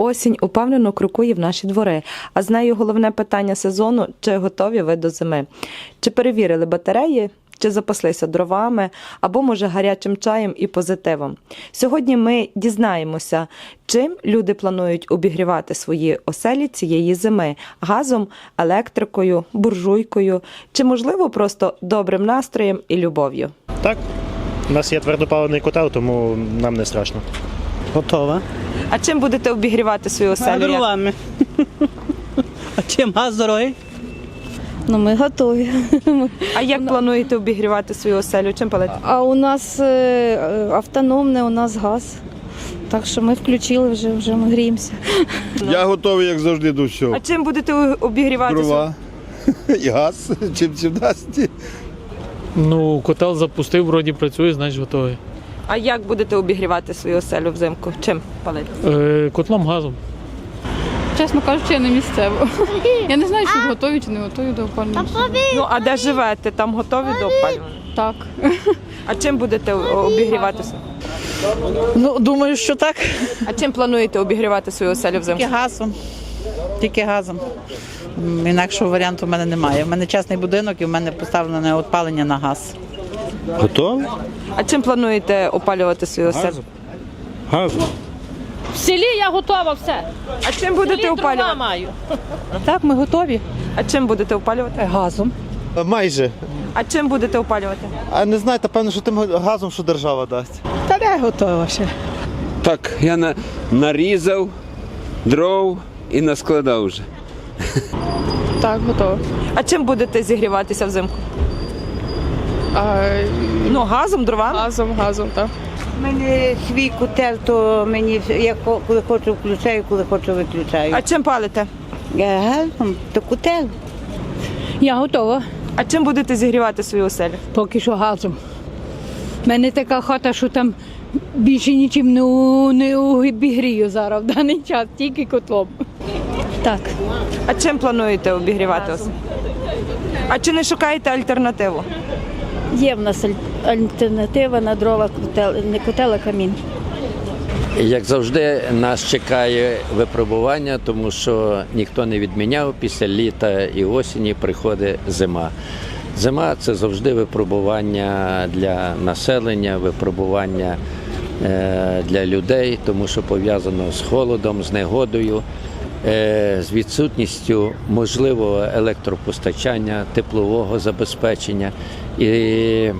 Осінь упевнено крокує в наші двори, а з нею головне питання сезону чи готові ви до зими. Чи перевірили батареї, чи запаслися дровами, або, може, гарячим чаєм і позитивом. Сьогодні ми дізнаємося, чим люди планують обігрівати свої оселі цієї зими газом, електрикою, буржуйкою, чи, можливо, просто добрим настроєм і любов'ю. Так, у нас є твердопаливний котел, тому нам не страшно. Готова. А чим будете обігрівати свою оселю? Як- Дровами. А чим газ дорогий? Ну, ми готові. А як плануєте обігрівати свою оселю? Чим палити? А у нас е, е, автономне, у нас газ. Так що ми включили вже, вже ми гріємося. Я готовий, як завжди, до А чим будете обігрівати свою? Дрова і газ, чим чим дасть. Ну, котел запустив, вроді працює, значить готовий. А як будете обігрівати свою оселю взимку? Чим палити? Е, котлом газом. Чесно кажучи, я не місцево. Я не знаю, чи готові, чи не готові до опалення. Ну а де живете? Там готові до опалювання? Так. А чим будете обігріватися? Ну, думаю, що так. А чим плануєте обігрівати свою оселю взимку? Тільки газом. Тільки газом. М, Інакшого варіанту в мене немає. У мене частний будинок і в мене поставлене опалення на газ. Готовий? А чим плануєте опалювати свою оселю? Газ. В селі я готова все. А чим будете Дрова опалювати? маю. Так, ми готові. А чим будете опалювати? Газом. Майже. А чим будете опалювати? А не знаєте, певно, що тим газом, що держава дасть. Та не готова ще. Так, я на, нарізав дров і наскладав вже. Так, готово. А чим будете зігріватися взимку? А, Ну газом, дровами? газом, газом, так. У мене свій котел, то мені я ко- коли хочу включаю, коли хочу виключаю. А чим палите? А газом, то котел. Я готова. А чим будете зігрівати свою оселю? Поки що газом. У мене така хата, що там більше нічим не, у- не обігрію зараз в даний час, тільки котлом. Так. А чим плануєте обігрівати оселю? А чи не шукаєте альтернативу? Є в нас альтернатива на дрова не котел, а камін. Як завжди, нас чекає випробування, тому що ніхто не відміняв після літа і осені приходить зима. Зима це завжди випробування для населення, випробування е, для людей, тому що пов'язано з холодом, з негодою, з відсутністю можливого електропостачання, теплового забезпечення. І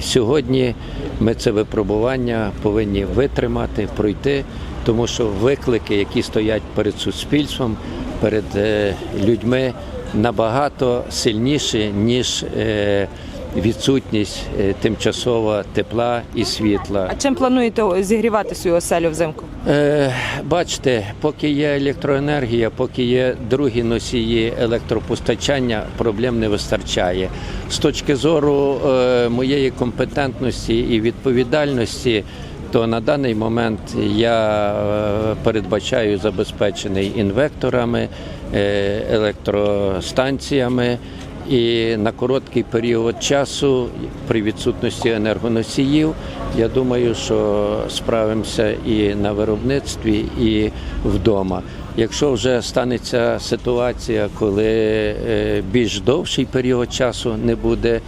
Сьогодні ми це випробування повинні витримати, пройти, тому що виклики, які стоять перед суспільством, перед е, людьми, набагато сильніші, ніж е, відсутність е, тимчасова тепла і світла. А чим плануєте зігрівати свою оселю взимку? Е, бачите, поки є електроенергія, поки є другі носії електропостачання, проблем не вистачає. З точки зору е, моєї компетентності і відповідальності, то на даний момент я е, передбачаю забезпечений інвекторами, е, електростанціями. І на короткий період часу, при відсутності енергоносіїв, я думаю, що справимося і на виробництві, і вдома. Якщо вже станеться ситуація, коли е, більш довший період часу не буде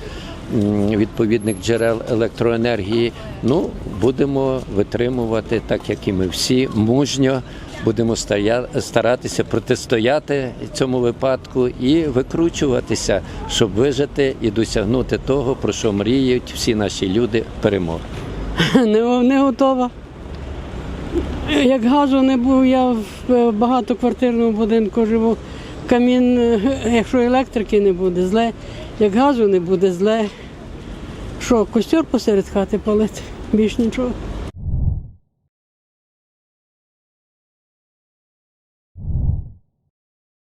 відповідних джерел електроенергії, ну будемо витримувати, так як і ми всі, мужньо. Будемо старатися протистояти цьому випадку і викручуватися, щоб вижити і досягнути того, про що мріють всі наші люди перемоги. Не, не готова. Як газу не був, я в е, багатоквартирному будинку живу. Камін, е, якщо електрики не буде, зле. Як газу не буде, зле. Що, костер посеред хати палити? Більш нічого.